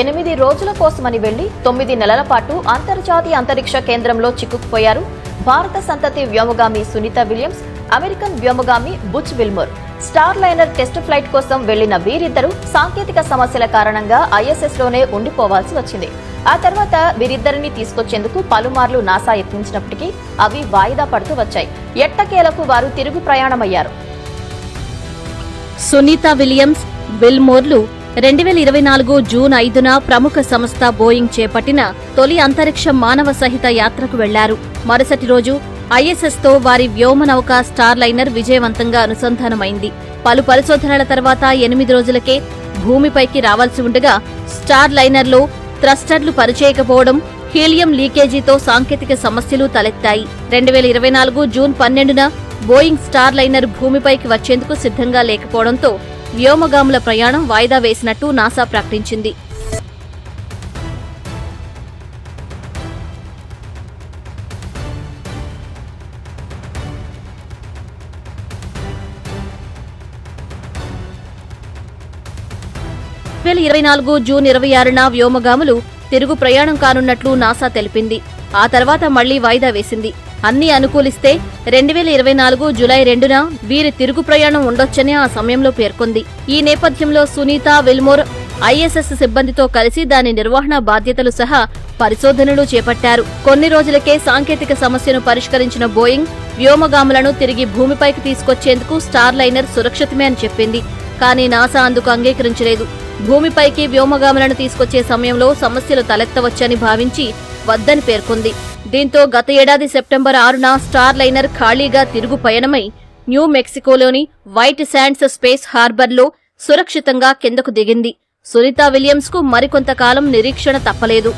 ఎనిమిది రోజుల కోసమని వెళ్ళి తొమ్మిది నెలల పాటు అంతర్జాతీయ అంతరిక్ష కేంద్రంలో చిక్కుకుపోయారు భారత సంతతి వ్యోమగామి Sunita Williams American వ్యోమగామి Butch Wilmore. Starliner test flight కోసం వెళ్ళిన వీరిద్దరూ సాంకేతిక సమస్యల కారణంగా ఐఎస్ఎస్లోనే ఉండిపోవాల్సి వచ్చింది. ఆ తర్వాత వీరిద్దరిని తీసుకొచ్చేందుకు పలుమార్లు నాసా యత్నించినప్పటికీ అవి వాయిదా పడుతూ వచ్చాయి. ఎట్టకేలకు వారు తిరుగు ప్రయాణమయ్యారు. సునీత విలియమ్స్ విల్మోర్లు రెండు వేల ఇరవై నాలుగు జూన్ ఐదున ప్రముఖ సంస్థ బోయింగ్ చేపట్టిన తొలి అంతరిక్ష మానవ సహిత యాత్రకు వెళ్ళారు. మరుసటి రోజు ఐఎస్ఎస్తో వారి వ్యోమనౌక స్టార్ లైనర్ విజయవంతంగా అనుసంధానమైంది. పలు పరిశోధనల తర్వాత ఎనిమిది రోజులకే భూమిపైకి రావాల్సి ఉండగా స్టార్ లైనర్లో థ్రస్టర్లు పరిచేయకపోవడం హీలియం లీకేజీతో సాంకేతిక సమస్యలు తలెత్తాయి. రెండు వేల ఇరవై నాలుగు జూన్ పన్నెండున బోయింగ్ స్టార్ లైనర్ భూమిపైకి వచ్చేందుకు సిద్ధంగా లేకపోవడంతో వ్యోమగాముల ప్రయాణం వాయిదా వేసినట్టు నాసా ప్రకటించింది. వేల ఇరవై నాలుగు జూన్ ఇరవై ఆరున వ్యోమగాములు తిరుగు ప్రయాణం కానున్నట్లు నాసా తెలిపింది. ఆ తర్వాత మళ్ళీ వాయిదా వేసింది. అన్ని అనుకూలిస్తే రెండు వేల ఇరవై నాలుగు జులై రెండున వీరి తిరుగు ప్రయాణం ఉండొచ్చని ఆ సమయంలో పేర్కొంది. ఈ నేపథ్యంలో సునీత విల్మోర్ ఐఎస్ఎస్ సిబ్బందితో కలిసి దాని నిర్వహణ బాధ్యతలు సహా పరిశోధనలు చేపట్టారు. కొన్ని రోజులకే సాంకేతిక సమస్యను పరిష్కరించిన బోయింగ్ వ్యోమగాములను తిరిగి భూమిపైకి తీసుకొచ్చేందుకు స్టార్ లైనర్ సురక్షితమే అని చెప్పింది. కానీ నాసా అందుకు అంగీకరించలేదు. భూమిపైకి వ్యోమగాములను తీసుకొచ్చే సమయంలో సమస్యలు తలెత్తవచ్చని భావించి వద్దని పేర్కొంది. దీంతో గత ఏడాది సెప్టెంబర్ ఆరున స్టార్ లైనర్ ఖాళీగా తిరుగు పయనమై న్యూ మెక్సికోలోని వైట్ శాండ్స్ స్పేస్ హార్బర్లో సురక్షితంగా కిందకు దిగింది. సునీత విలియమ్స్కు మరికొంతకాలం నిరీక్షణ తప్పలేదు.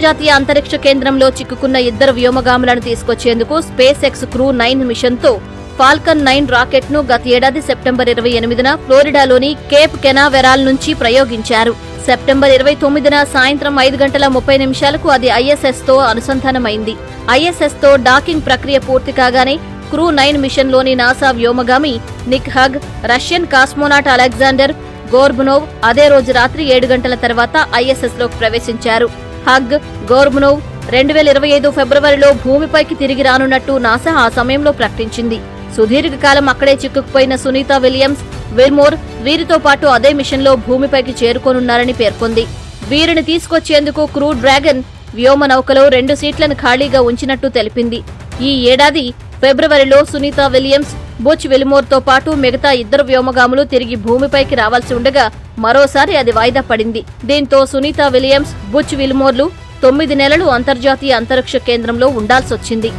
అంతర్జాతీయ అంతరిక్ష కేంద్రంలో చిక్కుకున్న ఇద్దరు వ్యోమగాములను తీసుకొచ్చేందుకు స్పేస్ ఎక్స్ క్రూ నైన్ మిషన్తో ఫాల్కన్ నైన్ రాకెట్ను గత ఏడాది సెప్టెంబర్ ఇరవై ఎనిమిదిన ఫ్లోరిడాలోని కేప్ కెనావెరాల్ నుంచి ప్రయోగించారు. సెప్టెంబర్ ఇరవై తొమ్మిదిన సాయంత్రం ఐదు గంటల ముప్పై నిమిషాలకు అది ఐఎస్ఎస్తో అనుసంధానమైంది. ఐఎస్ఎస్తో డాకింగ్ ప్రక్రియ పూర్తి కాగానే క్రూ నైన్ మిషన్లోని NASA వ్యోమగామి Nick Hague Russian cosmonaut Alexander Gorbunov అదే రోజు రాత్రి ఏడు గంటల తర్వాత ఐఎస్ఎస్లోకి ప్రవేశించారు. హగ్ గోర్బునోవ్ రెండు వేల ఇరవై ఐదు ఫిబ్రవరిలో భూమిపైకి తిరిగి రానున్నట్టు నాసా ఆ సమయంలో ప్రకటించింది. సుదీర్ఘకాలం అక్కడే చిక్కుకుపోయిన సునీత విలియమ్స్ విల్మోర్ వీరితో పాటు అదే మిషన్లో భూమిపైకి చేరుకోనున్నారని పేర్కొంది. వీరిని తీసుకొచ్చేందుకు క్రూ డ్రాగన్ వ్యోమ నౌకలో రెండు సీట్లను ఖాళీగా ఉంచినట్టు తెలిపింది. ఈ ఏడాది ఫిబ్రవరిలో సునీత విలియమ్స్ బుచ్ విల్మోర్తో పాటు మిగతా ఇద్దరు వ్యోమగాములు తిరిగి భూమిపైకి రావాల్సి ఉండగా మరోసారి అది వాయిదా పడింది. దీంతో సునీత విలియమ్స్ బుచ్ విల్మోర్లు తొమ్మిది నెలలు అంతర్జాతీయ అంతరిక్ష కేంద్రంలో ఉండాల్సొచ్చింది.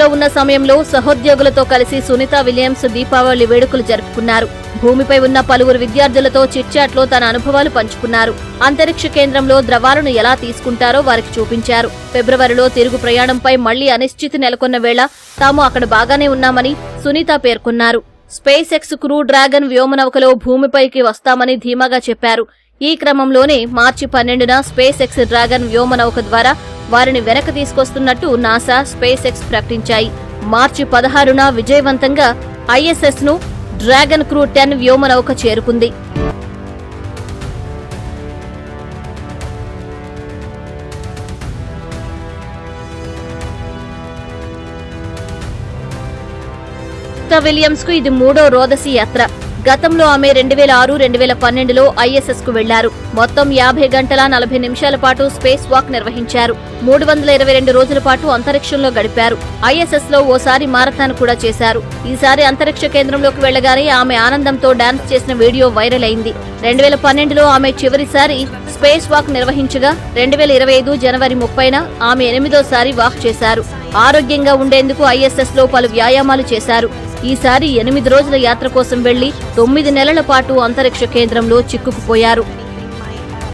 లో ఉన్న సమయంలో సహోద్యోగులతో కలిసి సునీత విలియమ్స్ దీపావళి వేడుకలు జరుపుకున్నారు. భూమిపై ఉన్న పలువురు విద్యార్థులతో చిట్చాట్లో తన అనుభవాలు పంచుకున్నారు. అంతరిక్ష కేంద్రంలో ద్రవాలను ఎలా తీసుకుంటారో వారికి చూపించారు. ఫిబ్రవరిలో తిరుగు ప్రయాణంపై మళ్ళీ అనిశ్చితి నెలకొన్న వేళ తాము అక్కడ బాగానే ఉన్నామని సునీత పేర్కొన్నారు. స్పేస్ ఎక్స్ క్రూ డ్రాగన్ వ్యోమనౌకలో భూమిపైకి వస్తామని ధీమాగా చెప్పారు. ఈ క్రమంలోనే మార్చి పన్నెండున స్పేస్ ఎక్స్ డ్రాగన్ వ్యోమనౌక ద్వారా వారిని వెనక్కి తీసుకొస్తున్నట్టు నాసా స్పేస్ ఎక్స్ ప్రకటించాయి. మార్చి పదహారున విజయవంతంగా ఐఎస్ఎస్ను డ్రాగన్ క్రూ టెన్ వ్యోమనౌక చేరుకుంది. విలియమ్స్కు ఇది మూడో రోదసి యాత్ర. గతంలో ఆమె రెండు వేల ఆరు రెండు వేల పన్నెండులో ఐఎస్ఎస్కు వెళ్ళారు. మొత్తం యాభై గంటల నలభై నిమిషాల పాటు స్పేస్ వాక్ నిర్వహించారు. మూడు వందల ఇరవై రెండు రోజుల పాటు అంతరిక్షంలో గడిపారు. ఐఎస్ఎస్లో ఓసారి మారథాన్ కూడా చేశారు. ఈసారి అంతరిక్ష కేంద్రంలోకి వెళ్ళగానే ఆమె ఆనందంతో డాన్స్ చేసిన వీడియో వైరల్ అయింది. రెండు వేల పన్నెండులో ఆమె చివరిసారి స్పేస్ వాక్ నిర్వహించగా రెండు వేల ఇరవై ఐదు జనవరి ముప్పైన ఆమె ఎనిమిదోసారి వాక్ చేశారు. ఆరోగ్యంగా ఉండేందుకు ఐఎస్ఎస్లో పలు వ్యాయామాలు చేశారు. ఈసారి ఎనిమిది రోజుల యాత్ర కోసం వెళ్ళి తొమ్మిది నెలల పాటు అంతరిక్ష కేంద్రంలో చిక్కుకుపోయారు.